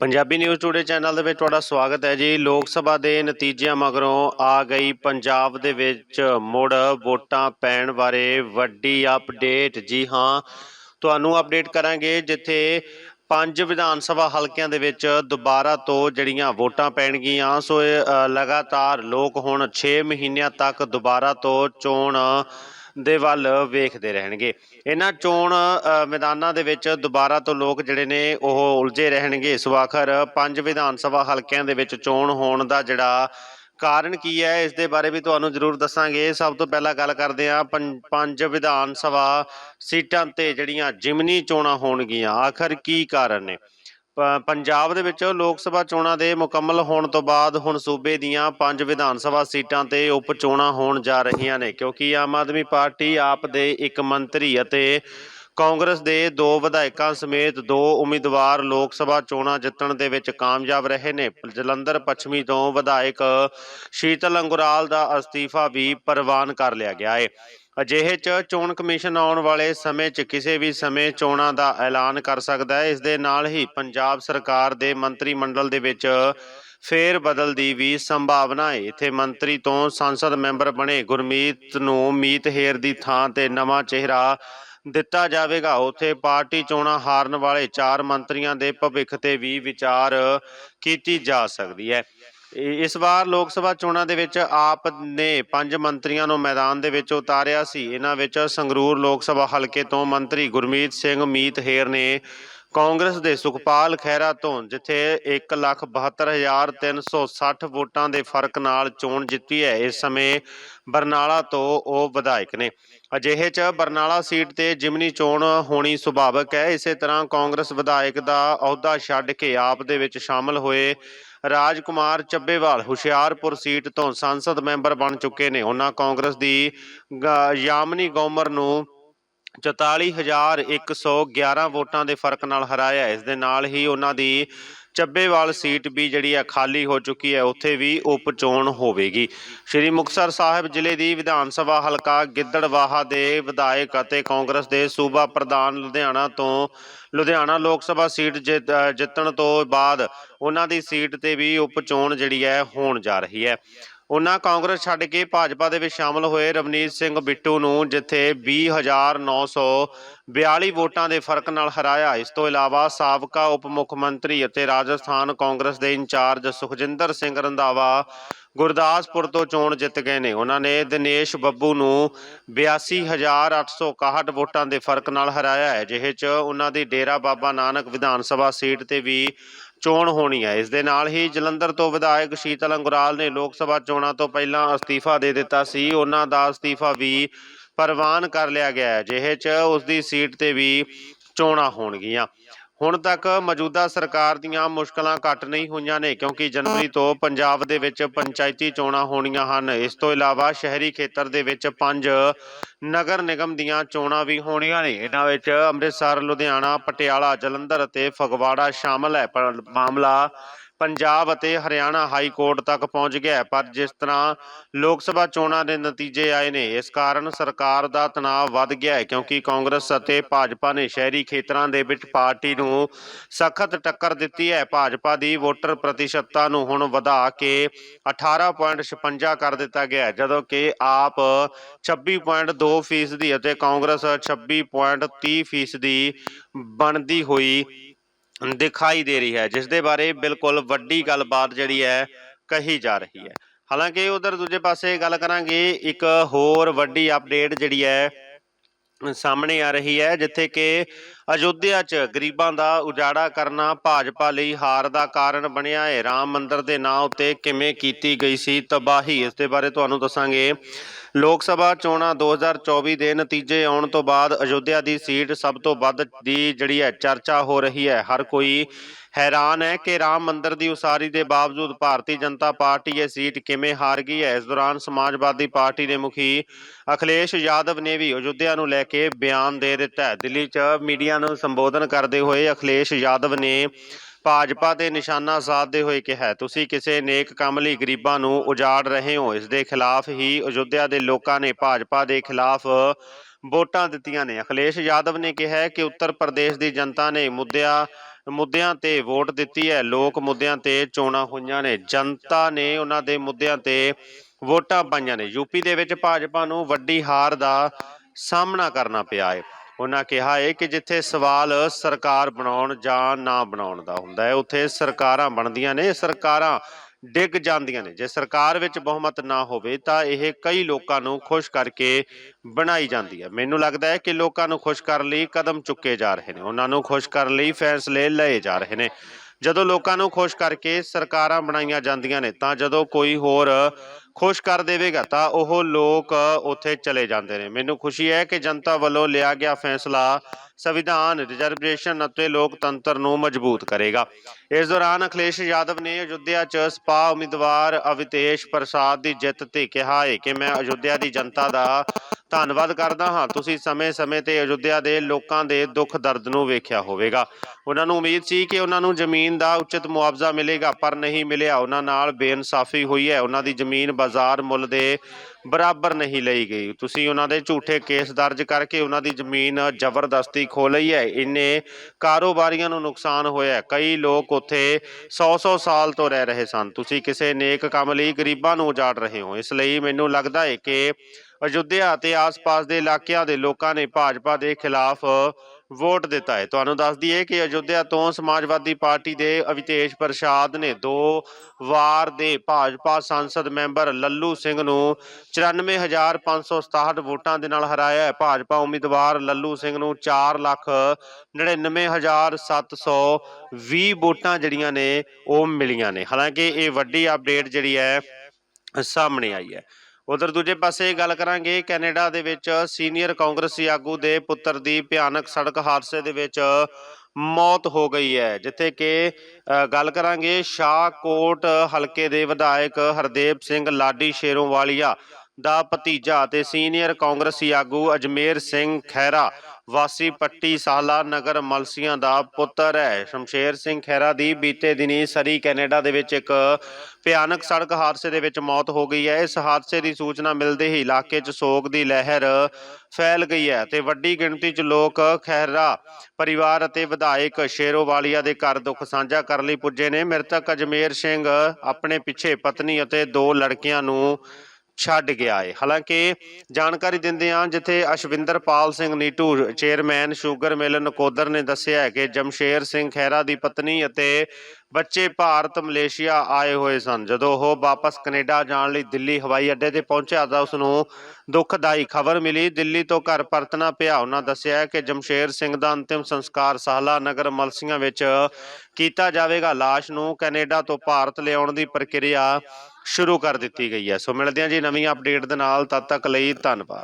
Punjabi news today channel ਦੇ ਵਿੱਚ ਤੁਹਾਡਾ ਸਵਾਗਤ ਹੈ ਜੀ। ਲੋਕ ਸਭਾ ਦੇ ਨਤੀਜਿਆਂ ਮਗਰੋਂ ਆ ਗਈ ਪੰਜਾਬ ਦੇ ਵਿੱਚ ਮੁੜ ਵੋਟਾਂ ਪੈਣ ਬਾਰੇ ਵੱਡੀ ਅਪਡੇਟ। ਜੀ ਹਾਂ, ਤੁਹਾਨੂੰ ਅਪਡੇਟ ਕਰਾਂਗੇ ਜਿੱਥੇ ਪੰਜ ਵਿਧਾਨ ਸਭਾ ਹਲਕਿਆਂ ਦੇ ਵਿੱਚ ਦੁਬਾਰਾ ਤੋਂ ਜਿਹੜੀਆਂ ਵੋਟਾਂ ਪੈਣਗੀਆਂ, ਸੋ ਲਗਾਤਾਰ ਲੋਕ ਹੁਣ 6 ਮਹੀਨਿਆਂ ਤੱਕ ਦੁਬਾਰਾ ਤੋਂ ਚੋਣ ਦੇ ਵੱਲ ਵੇਖਦੇ ਰਹਿਣਗੇ। ਇਹਨਾਂ ਚੋਣ ਮੈਦਾਨਾਂ ਦੇ ਵਿੱਚ ਦੁਬਾਰਾ ਤੋਂ ਲੋਕ ਜਿਹੜੇ ਨੇ ਉਹ ਉਲਝੇ ਰਹਿਣਗੇ। ਇਸ ਵਾਖਰ ਪੰਜ ਵਿਧਾਨ ਸਭਾ ਹਲਕਿਆਂ ਦੇ ਵਿੱਚ ਚੋਣ ਹੋਣ ਦਾ ਜਿਹੜਾ ਕਾਰਨ ਕੀ ਹੈ, ਇਸ ਦੇ ਬਾਰੇ ਵੀ ਤੁਹਾਨੂੰ ਜ਼ਰੂਰ ਦੱਸਾਂਗੇ। ਸਭ ਤੋਂ ਪਹਿਲਾਂ ਗੱਲ ਕਰਦੇ ਹਾਂ ਪੰ- ਪੰਜ ਵਿਧਾਨ ਸਭਾ ਸੀਟਾਂ ਤੇ ਜਿਹੜੀਆਂ ਜਿਮਨੀ ਚੋਣਾਂ ਹੋਣਗੀਆਂ। ਆਖਰ ਕੀ ਕਾਰਨ ਨੇ? ਪੰਜਾਬ ਦੇ ਵਿੱਚ ਲੋਕ ਸਭਾ ਚੋਣਾਂ ਦੇ ਮੁਕੰਮਲ ਹੋਣ ਤੋਂ ਬਾਅਦ ਹੁਣ ਸੂਬੇ ਦੀਆਂ ਪੰਜ ਵਿਧਾਨ ਸਭਾ ਸੀਟਾਂ ਤੇ ਉਪ ਚੋਣਾਂ ਹੋਣ ਜਾ ਰਹੀਆਂ ਨੇ, ਕਿਉਂਕਿ ਆਮ ਆਦਮੀ ਪਾਰਟੀ ਆਪ ਦੇ ਇੱਕ ਮੰਤਰੀ ਅਤੇ ਕਾਂਗਰਸ ਦੇ ਦੋ ਵਿਧਾਇਕਾਂ ਸਮੇਤ ਦੋ ਉਮੀਦਵਾਰ ਲੋਕ ਸਭਾ ਚੋਣਾਂ ਜਿੱਤਣ ਦੇ ਵਿੱਚ ਕਾਮਯਾਬ ਰਹੇ ਨੇ। ਜਲੰਧਰ ਪੱਛਮੀ ਤੋਂ ਵਿਧਾਇਕ ਸ਼ੀਤਲ ਅੰਗੁਰਾਲ ਦਾ ਅਸਤੀਫਾ ਵੀ ਪ੍ਰਵਾਨ ਕਰ ਲਿਆ ਗਿਆ ਹੈ ਅਜਿਹੇ 'ਚ ਚੋਣ ਕਮਿਸ਼ਨ ਆਉਣ ਵਾਲੇ ਸਮੇਂ 'ਚ ਕਿਸੇ ਵੀ ਸਮੇਂ ਚੋਣਾਂ ਦਾ ਐਲਾਨ ਕਰ ਸਕਦਾ ਹੈ। ਇਸ ਦੇ ਨਾਲ ਹੀ ਪੰਜਾਬ ਸਰਕਾਰ ਦੇ ਮੰਤਰੀ ਮੰਡਲ ਦੇ ਵਿੱਚ ਫੇਰ ਬਦਲ ਦੀ ਵੀ ਸੰਭਾਵਨਾ ਹੈ। ਇੱਥੇ ਮੰਤਰੀ ਤੋਂ ਸੰਸਦ ਮੈਂਬਰ ਬਣੇ ਗੁਰਮੀਤ ਨੂੰ ਮੀਤ ਹੇਰ ਦੀ ਥਾਂ ਤੇ ਨਵਾਂ ਚਿਹਰਾ ਦਿੱਤਾ ਜਾਵੇਗਾ। ਉੱਥੇ ਪਾਰਟੀ ਚੋਣਾਂ ਹਾਰਨ ਵਾਲੇ ਚਾਰ ਮੰਤਰੀਆਂ ਦੇ ਭਵਿੱਖ ਤੇ ਵੀ ਵਿਚਾਰ ਕੀਤੀ ਜਾ ਸਕਦੀ ਹੈ। ਇਸ ਵਾਰ ਲੋਕ ਸਭਾ ਚੋਣਾਂ ਦੇ ਵਿੱਚ ਆਪ ਨੇ ਪੰਜ ਮੰਤਰੀਆਂ ਨੂੰ ਮੈਦਾਨ ਦੇ ਵਿੱਚ ਉਤਾਰਿਆ ਸੀ। ਇਹਨਾਂ ਵਿੱਚ ਸੰਗਰੂਰ ਲੋਕ ਸਭਾ ਹਲਕੇ ਤੋਂ ਮੰਤਰੀ ਗੁਰਮੀਤ ਸਿੰਘ, ਮੀਤ ਹੇਰ ਨੇ ਕਾਂਗਰਸ ਦੇ ਸੁਖਪਾਲ ਖਹਿਰਾ ਤੋਂ, ਜਿੱਥੇ 172360 ਵੋਟਾਂ ਦੇ ਫ਼ਰਕ ਨਾਲ ਚੋਣ ਜਿੱਤੀ ਹੈ। ਇਸ ਸਮੇਂ ਬਰਨਾਲਾ ਤੋਂ ਉਹ ਵਿਧਾਇਕ ਨੇ। ਅਜਿਹੇ 'ਚ ਬਰਨਾਲਾ ਸੀਟ ਤੇ ਜਿਮਨੀ ਚੋਣ ਹੋਣੀ ਸੁਭਾਵਕ ਹੈ। ਇਸੇ ਤਰ੍ਹਾਂ ਕਾਂਗਰਸ ਵਿਧਾਇਕ ਦਾ ਅਹੁਦਾ ਛੱਡ ਕੇ ਆਪ ਦੇ ਵਿੱਚ ਸ਼ਾਮਲ ਹੋਏ ਰਾਜਕੁਮਾਰ ਚੱਬੇਵਾਲ ਹੁਸ਼ਿਆਰਪੁਰ ਸੀਟ ਤੋਂ ਸੰਸਦ ਮੈਂਬਰ ਬਣ ਚੁੱਕੇ ਨੇ। ਉਹਨਾਂ ਕਾਂਗਰਸ ਦੀ ਗ- ਯਾਮਨੀ ਗੌਮਰ ਨੂੰ 44111 ਵੋਟਾਂ ਦੇ ਫ਼ਰਕ ਨਾਲ ਹਰਾਇਆ। ਇਸ ਦੇ ਨਾਲ ਹੀ ਉਹਨਾਂ ਦੀ ਚੱਬੇਵਾਲ ਸੀਟ ਵੀ ਜਿਹੜੀ ਹੈ ਖਾਲੀ ਹੋ ਚੁੱਕੀ ਹੈ, ਉੱਥੇ ਵੀ ਉਪ ਚੋਣ ਹੋਵੇਗੀ। ਸ਼੍ਰੀ ਮੁਕਤਸਰ ਸਾਹਿਬ ਜ਼ਿਲ੍ਹੇ ਦੀ ਵਿਧਾਨ ਸਭਾ ਹਲਕਾ ਗਿੱਦੜਵਾਹਾ ਦੇ ਵਿਧਾਇਕ ਅਤੇ ਕਾਂਗਰਸ ਦੇ ਸੂਬਾ ਪ੍ਰਧਾਨ ਲੁਧਿਆਣਾ ਤੋਂ ਲੁਧਿਆਣਾ ਲੋਕ ਸਭਾ ਸੀਟ ਜਿੱਤ- ਜਿੱਤਣ ਤੋਂ ਬਾਅਦ ਉਹਨਾਂ ਦੀ ਸੀਟ ਤੇ ਵੀ ਉਪ ਚੋਣ ਜਿਹੜੀ ਹੈ ਹੋਣ ਜਾ ਰਹੀ ਹੈ। ਉਹਨਾਂ ਕਾਂਗਰਸ ਛੱਡ ਕੇ ਭਾਜਪਾ ਦੇ ਵਿੱਚ ਸ਼ਾਮਲ ਹੋਏ ਰਵਨੀਤ ਸਿੰਘ ਬਿੱਟੂ ਨੂੰ, ਜਿੱਥੇ 20942 ਵੋਟਾਂ ਦੇ ਫ਼ਰਕ ਨਾਲ ਹਰਾਇਆ। ਇਸ ਤੋਂ ਇਲਾਵਾ ਸਾਬਕਾ ਉਪ ਮੁੱਖ ਮੰਤਰੀ ਅਤੇ ਰਾਜਸਥਾਨ ਕਾਂਗਰਸ ਦੇ ਇੰਚਾਰਜ ਸੁਖਜਿੰਦਰ ਸਿੰਘ ਰੰਧਾਵਾ ਗੁਰਦਾਸਪੁਰ ਤੋਂ ਚੋਣ ਜਿੱਤ ਗਏ ਨੇ। ਉਹਨਾਂ ਨੇ ਦਿਨੇਸ਼ ਬੱਬੂ ਨੂੰ 82861 ਵੋਟਾਂ ਦੇ ਫ਼ਰਕ ਨਾਲ ਹਰਾਇਆ ਹੈ, ਜਿਹੇ ਚ ਉਹਨਾਂ ਦੀ ਡੇਰਾ ਬਾਬਾ ਨਾਨਕ ਵਿਧਾਨ ਸਭਾ ਸੀਟ ਤੇ ਵੀ ਚੋਣ ਹੋਣੀ ਹੈ। ਇਸ ਦੇ ਨਾਲ ਹੀ ਜਲੰਧਰ ਤੋਂ ਵਿਧਾਇਕ ਸ਼ੀਤਲ ਅੰਗੁਰਾਲ ਨੇ ਲੋਕ ਸਭਾ ਚੋਣਾਂ ਤੋਂ ਪਹਿਲਾਂ ਅਸਤੀਫਾ ਦੇ ਦਿੱਤਾ ਸੀ। ਉਹਨਾਂ ਦਾ ਅਸਤੀਫਾ ਵੀ ਪ੍ਰਵਾਨ ਕਰ ਲਿਆ ਗਿਆ ਹੈ। ਜਿਹੇ ਚ ਉਸ ਦੀ ਸੀਟ ਤੇ ਵੀ ਚੋਣਾਂ ਹੋਣਗੀਆਂ। ਹੁਣ ਤੱਕ ਮੌਜੂਦਾ ਸਰਕਾਰ ਦੀਆਂ ਮੁਸ਼ਕਲਾਂ ਘੱਟ ਨਹੀਂ ਹੋਈਆਂ ਨੇ, ਕਿਉਂਕਿ ਜਨਵਰੀ ਤੋਂ ਪੰਜਾਬ ਦੇ ਵਿੱਚ ਪੰਚਾਇਤੀ ਚੋਣਾਂ ਹੋਣੀਆਂ ਹਨ। ਇਸ ਤੋਂ ਇਲਾਵਾ ਸ਼ਹਿਰੀ ਖੇਤਰ ਦੇ ਵਿੱਚ ਪੰਜ ਨਗਰ ਨਿਗਮ ਦੀਆਂ ਚੋਣਾਂ ਵੀ ਹੋਣੀਆਂ ਨੇ। ਇਹਨਾਂ ਵਿੱਚ ਅੰਮ੍ਰਿਤਸਰ, ਲੁਧਿਆਣਾ, ਪਟਿਆਲਾ, ਜਲੰਧਰ ਅਤੇ ਫਗਵਾੜਾ ਸ਼ਾਮਲ ਹੈ। ਪਰ ਮਾਮਲਾ ਪੰਜਾਬ ਅਤੇ ਹਰਿਆਣਾ ਹਾਈ ਕੋਰਟ ਤੱਕ ਪਹੁੰਚ ਗਿਆ ਪਰ ਜਿਸ ਤਰ੍ਹਾਂ ਲੋਕ ਸਭਾ ਚੋਣਾਂ ਦੇ ਨਤੀਜੇ ਆਏ ਨੇ, ਇਸ ਕਾਰਨ ਸਰਕਾਰ ਦਾ ਤਣਾਅ ਵੱਧ ਗਿਆ ਹੈ, ਕਿਉਂਕਿ ਕਾਂਗਰਸ ਅਤੇ ਭਾਜਪਾ ਨੇ ਸ਼ਹਿਰੀ ਖੇਤਰਾਂ ਦੇ ਵਿੱਚ ਪਾਰਟੀ ਨੂੰ ਸਖਤ ਟੱਕਰ ਦਿੱਤੀ ਹੈ। ਭਾਜਪਾ ਦੀ ਵੋਟਰ ਪ੍ਰਤੀਸ਼ਤਤਾ ਨੂੰ ਹੁਣ ਵਧਾ ਕੇ 18.56 ਕਰ ਦਿੱਤਾ ਗਿਆ ਜਦੋਂ ਕਿ ਆਪ 26.2 ਫੀਸਦੀ ਅਤੇ ਕਾਂਗਰਸ 26.30 ਫੀਸਦੀ ਬਣਦੀ ਹੋਈ ਦਿਖਾਈ ਦੇ ਰਹੀ ਹੈ ਜਿਸ ਦੇ ਬਾਰੇ ਬਿਲਕੁਲ ਵੱਡੀ ਗੱਲਬਾਤ ਜਿਹੜੀ ਹੈ ਕਹੀ ਜਾ ਰਹੀ ਹੈ। ਹਾਲਾਂਕਿ ਉਧਰ ਦੂਜੇ ਪਾਸੇ ਗੱਲ ਕਰਾਂਗੇ, ਇੱਕ ਹੋਰ ਵੱਡੀ ਅਪਡੇਟ ਜਿਹੜੀ ਹੈ ਸਾਹਮਣੇ ਆ ਰਹੀ ਹੈ, ਜਿੱਥੇ ਕਿ ਅਯੋਧਿਆ 'ਚ ਗਰੀਬਾਂ ਦਾ ਉਜਾੜਾ ਕਰਨਾ ਭਾਜਪਾ ਲਈ ਹਾਰ ਦਾ ਕਾਰਨ ਬਣਿਆ ਹੈ। ਰਾਮ ਮੰਦਰ ਦੇ ਨਾਂ ਉੱਤੇ ਕਿਵੇਂ ਕੀਤੀ ਗਈ ਸੀ ਤਬਾਹੀ? ਇਸ ਦੇ ਬਾਰੇ ਤੁਹਾਨੂੰ ਦੱਸਾਂਗੇ। ਲੋਕ ਸਭਾ ਚੋਣਾਂ 2024 ਦੇ ਨਤੀਜੇ ਆਉਣ ਤੋਂ ਬਾਅਦ ਅਯੋਧਿਆ ਦੀ ਸੀਟ ਸਭ ਤੋਂ ਵੱਧ ਦੀ ਜਿਹੜੀ ਹੈ ਚਰਚਾ ਹੋ ਰਹੀ ਹੈ। ਹਰ ਕੋਈ ਹੈਰਾਨ ਹੈ ਕਿ ਰਾਮ ਮੰਦਰ ਦੀ ਉਸਾਰੀ ਦੇ ਬਾਵਜੂਦ ਭਾਰਤੀ ਜਨਤਾ ਪਾਰਟੀ ਇਹ ਸੀਟ ਕਿਵੇਂ ਹਾਰ ਗਈ ਹੈ। ਇਸ ਦੌਰਾਨ ਸਮਾਜਵਾਦੀ ਪਾਰਟੀ ਦੇ ਮੁਖੀ ਅਖਿਲੇਸ਼ ਯਾਦਵ ਨੇ ਵੀ ਅਯੋਧਿਆ ਨੂੰ ਲੈ ਕੇ ਬਿਆਨ ਦੇ ਦਿੱਤਾ ਦਿੱਲੀ 'ਚ ਮੀਡੀਆ ਨੂੰ ਸੰਬੋਧਨ ਕਰਦੇ ਹੋਏ ਅਖਿਲੇਸ਼ ਯਾਦਵ ਨੇ ਭਾਜਪਾ ਤੇ ਨਿਸ਼ਾਨਾ ਸਾਧਦੇ ਹੋਏ ਕਿਹਾ, ਤੁਸੀਂ ਕਿਸੇ ਨੇਕ ਕੰਮ ਲਈ ਗਰੀਬਾਂ ਨੂੰ ਉਜਾੜ ਰਹੇ ਹੋ। ਇਸ ਦੇ ਖਿਲਾਫ ਹੀ ਅਯੁੱਧਿਆ ਦੇ ਲੋਕਾਂ ਨੇ ਭਾਜਪਾ ਦੇ ਖਿਲਾਫ ਵੋਟਾਂ ਦਿੱਤੀਆਂ ਨੇ। ਅਖਿਲੇਸ਼ ਯਾਦਵ ਨੇ ਕਿਹਾ ਕਿ ਉੱਤਰ ਪ੍ਰਦੇਸ਼ ਦੀ ਜਨਤਾ ਨੇ ਮੁੱਦਿਆਂ ਮੁੱਦਿਆਂ ਤੇ ਵੋਟ ਦਿੱਤੀ ਹੈ। ਲੋਕ ਮੁੱਦਿਆਂ ਤੇ ਚੋਣਾਂ ਹੋਈਆਂ ਨੇ। ਜਨਤਾ ਨੇ ਉਹਨਾਂ ਦੇ ਮੁੱਦਿਆਂ ਤੇ ਵੋਟਾਂ ਪਾਈਆਂ ਨੇ। ਯੂਪੀ ਦੇ ਵਿੱਚ ਭਾਜਪਾ ਨੂੰ ਵੱਡੀ ਹਾਰ ਦਾ ਸਾਹਮਣਾ ਕਰਨਾ ਪਿਆ ਹੈ। ਉਹਨਾਂ ਕਿਹਾ ਹੈ ਕਿ ਜਿੱਥੇ ਸਵਾਲ ਸਰਕਾਰ ਬਣਾਉਣ ਜਾਂ ਨਾ ਬਣਾਉਣ ਦਾ ਹੁੰਦਾ ਹੈ, ਉੱਥੇ ਸਰਕਾਰਾਂ ਬਣਦੀਆਂ ਨੇ, ਸਰਕਾਰਾਂ ਡਿੱਗ ਜਾਂਦੀਆਂ ਨੇ। ਜੇ ਸਰਕਾਰ ਵਿੱਚ ਬਹੁਮਤ ਨਾ ਹੋਵੇ ਤਾਂ ਇਹ ਕਈ ਲੋਕਾਂ ਨੂੰ ਖੁਸ਼ ਕਰਕੇ ਬਣਾਈ ਜਾਂਦੀ ਹੈ। ਮੈਨੂੰ ਲੱਗਦਾ ਹੈ ਕਿ ਲੋਕਾਂ ਨੂੰ ਖੁਸ਼ ਕਰਨ ਲਈ ਕਦਮ ਚੁੱਕੇ ਜਾ ਰਹੇ ਨੇ। ਉਹਨਾਂ ਨੂੰ ਖੁਸ਼ ਕਰਨ ਲਈ ਫੈਸਲੇ ਲਏ ਜਾ ਰਹੇ ਨੇ। ਜਦੋਂ ਲੋਕਾਂ ਨੂੰ ਖੁਸ਼ ਕਰਕੇ ਸਰਕਾਰਾਂ ਬਣਾਈਆਂ ਜਾਂਦੀਆਂ ਨੇ ਤਾਂ ਜਦੋਂ ਕੋਈ ਹੋਰ ਖੁਸ਼ ਕਰ ਦੇਵੇਗਾ ਤਾਂ ਉਹ ਲੋਕ ਉੱਥੇ ਚਲੇ ਜਾਂਦੇ ਨੇ। ਮੈਨੂੰ ਖੁਸ਼ੀ ਹੈ ਕਿ ਜਨਤਾ ਵੱਲੋਂ ਲਿਆ ਗਿਆ ਫੈਸਲਾ ਸੰਵਿਧਾਨ ਰਿਜ਼ਰਵੇਸ਼ਨ ਅਤੇ ਲੋਕਤੰਤਰ ਨੂੰ ਮਜ਼ਬੂਤ ਕਰੇਗਾ। ਇਸ ਦੌਰਾਨ ਅਖਿਲੇਸ਼ ਯਾਦਵ ਨੇ ਅਯੁੱਧਿਆ 'ਚ ਸਪਾ ਉਮੀਦਵਾਰ ਅਵਿਤੇਸ਼ ਪ੍ਰਸਾਦ ਦੀ ਜਿੱਤ ਤੇ ਕਿਹਾ ਹੈ ਕਿ ਮੈਂ ਅਯੁੱਧਿਆ ਦੀ ਜਨਤਾ ਦਾ ਧੰਨਵਾਦ ਕਰਦਾ ਹਾਂ। ਤੁਸੀਂ ਸਮੇਂ-ਸਮੇਂ ਤੇ ਅਯੁੱਧਿਆ ਦੇ ਲੋਕਾਂ ਦੇ ਦੁੱਖ ਦਰਦ ਨੂੰ ਵੇਖਿਆ ਹੋਵੇਗਾ। ਉਹਨਾਂ ਨੂੰ ਉਮੀਦ ਸੀ ਕਿ ਉਹਨਾਂ ਨੂੰ ਜ਼ਮੀਨ ਦਾ ਉਚਿਤ ਮੁਆਵਜ਼ਾ ਮਿਲੇਗਾ, ਪਰ ਨਹੀਂ ਮਿਲਿਆ। ਉਹਨਾਂ ਨਾਲ ਬੇਇਨਸਾਫੀ ਹੋਈ ਹੈ। ਉਹਨਾਂ ਦੀ ਜ਼ਮੀਨ ਬਾਜ਼ਾਰ ਮੁੱਲ ਦੇ ਬਰਾਬਰ ਨਹੀਂ ਲਈ ਗਈ। ਤੁਸੀਂ ਉਹਨਾਂ ਦੇ ਝੂਠੇ ਕੇਸ ਦਰਜ ਕਰਕੇ ਉਹਨਾਂ ਦੀ ਜ਼ਮੀਨ ਜ਼ਬਰਦਸਤੀ ਖੋ ਲਈ ਹੈ। ਇੰਨੇ ਕਾਰੋਬਾਰੀਆਂ ਨੂੰ ਨੁਕਸਾਨ ਹੋਇਆ ਕਈ ਲੋਕ ਉੱਥੇ 100-100 ਸਾਲ ਤੋਂ ਰਹਿ ਰਹੇ ਸਨ। ਤੁਸੀਂ ਕਿਸੇ ਨੇਕ ਕੰਮ ਲਈ ਗਰੀਬਾਂ ਨੂੰ ਉਜਾੜ ਰਹੇ ਹੋ। ਇਸ ਲਈ ਮੈਨੂੰ ਲੱਗਦਾ ਹੈ ਕਿ ਅਯੁੱਧਿਆ ਅਤੇ ਆਸ-ਪਾਸ ਦੇ ਇਲਾਕਿਆਂ ਦੇ ਲੋਕਾਂ ਨੇ ਭਾਜਪਾ ਦੇ ਖਿਲਾਫ ਵੋਟ ਦਿੱਤਾ ਹੈ। ਤੁਹਾਨੂੰ ਦੱਸ ਦਈਏ ਕਿ ਅਯੁੱਧਿਆ ਤੋਂ ਸਮਾਜਵਾਦੀ ਪਾਰਟੀ ਦੇ ਅਵਿਤੇਸ਼ ਪ੍ਰਸਾਦ ਨੇ ਦੋ ਵਾਰ ਦੇ ਭਾਜਪਾ ਸੰਸਦ ਮੈਂਬਰ ਲੱਲੂ ਸਿੰਘ ਨੂੰ 94567 ਵੋਟਾਂ ਦੇ ਨਾਲ ਹਰਾਇਆ ਹੈ। ਭਾਜਪਾ ਉਮੀਦਵਾਰ ਲੱਲੂ ਸਿੰਘ ਨੂੰ 4 ਲੱਖ 99720 ਵੋਟਾਂ ਜਿਹੜੀਆਂ ਨੇ ਉਹ ਮਿਲੀਆਂ ਨੇ। ਹਾਲਾਂਕਿ ਇਹ ਵੱਡੀ ਅਪਡੇਟ ਜਿਹੜੀ ਹੈ, ਸਾਹਮਣੇ ਆਈ ਹੈ। ਉਧਰ ਦੂਜੇ ਪਾਸੇ ਗੱਲ ਕਰਾਂਗੇ ਕੈਨੇਡਾ ਦੇ ਵਿੱਚ ਸੀਨੀਅਰ ਕਾਂਗਰਸੀ ਆਗੂ ਦੇ ਪੁੱਤਰ ਦੀ ਭਿਆਨਕ ਸੜਕ ਹਾਦਸੇ ਦੇ ਵਿੱਚ ਮੌਤ ਹੋ ਗਈ ਹੈ, ਜਿੱਥੇ ਕਿ ਗੱਲ ਕਰਾਂਗੇ ਸ਼ਾਹਕੋਟ ਹਲਕੇ ਦੇ ਵਿਧਾਇਕ ਹਰਦੇਵ ਸਿੰਘ ਲਾਡੀ ਸ਼ੇਰੋਵਾਲੀਆ। ਦਾ ਭਤੀਜਾ ਅਤੇ ਸੀਨੀਅਰ ਕਾਂਗਰਸੀ ਆਗੂ ਅਜਮੇਰ ਸਿੰਘ ਖਹਿਰਾ, ਵਾਸੀ ਪੱਟੀ ਸਾਲਾ ਨਗਰ ਮਲਸੀਆਂ ਦਾ ਪੁੱਤਰ ਹੈ। ਸ਼ਮਸ਼ੇਰ ਸਿੰਘ ਖਹਿਰਾ ਦੀ ਬੀਤੇ ਦਿਨੀ ਸਰੀ ਕੈਨੇਡਾ ਦੇ ਵਿੱਚ ਇੱਕ ਭਿਆਨਕ ਸੜਕ ਹਾਦਸੇ ਦੇ ਵਿੱਚ ਮੌਤ ਹੋ ਗਈ ਹੈ। ਇਸ ਹਾਦਸੇ ਦੀ ਸੂਚਨਾ ਮਿਲਦੇ ਹੀ ਇਲਾਕੇ 'ਚ ਸੋਗ ਦੀ ਲਹਿਰ ਫੈਲ ਗਈ ਹੈ ਤੇ ਵੱਡੀ ਗਿਣਤੀ 'ਚ ਲੋਕ ਖਹਿਰਾ ਪਰਿਵਾਰ ਅਤੇ ਵਿਧਾਇਕ ਸ਼ੇਰੋਵਾਲੀਆ ਦੇ ਘਰ ਦੁੱਖ ਸਾਂਝਾ ਕਰਨ ਲਈ ਪੁੱਜੇ ਨੇ। ਮ੍ਰਿਤਕ ਅਜਮੇਰ ਸਿੰਘ ਆਪਣੇ ਪਿੱਛੇ ਪਤਨੀ ਅਤੇ ਦੋ ਲੜਕੀਆਂ ਨੂੰ ਛੱਡ ਗਿਆ ਹੈ ਹਾਲਾਂਕਿ ਜਾਣਕਾਰੀ ਦਿੰਦੇ ਹਾਂ ਜਿੱਥੇ Ashwinderpal Singh Neetu, chairman sugar mill Nakodar ਨੇ ਦੱਸਿਆ ਹੈ ਕਿ ਜਮਸ਼ੇਰ ਸਿੰਘ ਖਹਿਰਾ ਦੀ ਪਤਨੀ ਅਤੇ ਬੱਚੇ ਭਾਰਤ, ਮਲੇਸ਼ੀਆ ਆਏ ਹੋਏ ਸਨ। ਜਦੋਂ ਉਹ ਵਾਪਸ ਕੈਨੇਡਾ ਜਾਣ ਲਈ ਦਿੱਲੀ ਹਵਾਈ ਅੱਡੇ ਤੇ ਪਹੁੰਚਿਆ ਤਾਂ ਉਸ ਨੂੰ ਦੁਖਦਾਈ ਖਬਰ ਮਿਲੀ। ਦਿੱਲੀ ਤੋਂ ਘਰ ਪਰਤਣਾ ਪਿਆ। ਉਹਨਾਂ ਦੱਸਿਆ ਕਿ ਜਮਸ਼ੇਰ ਸਿੰਘ ਦਾ ਅੰਤਿਮ ਸੰਸਕਾਰ ਸਾਹਲਾ ਨਗਰ ਮਲਸੀਆਂ ਵਿੱਚ ਕੀਤਾ ਜਾਵੇਗਾ। ਲਾਸ਼ ਨੂੰ ਕੈਨੇਡਾ ਤੋਂ ਭਾਰਤ ਲਿਆਉਣ ਦੀ ਪ੍ਰਕਿਰਿਆ ਸ਼ੁਰੂ ਕਰ ਦਿੱਤੀ ਗਈ ਹੈ। ਸੋ ਮਿਲਦੇ ਹਾਂ ਜੀ ਨਵੀਂ ਅਪਡੇਟ ਦੇ ਨਾਲ। ਤਦ ਤੱਕ ਲਈ ਧੰਨਵਾਦ।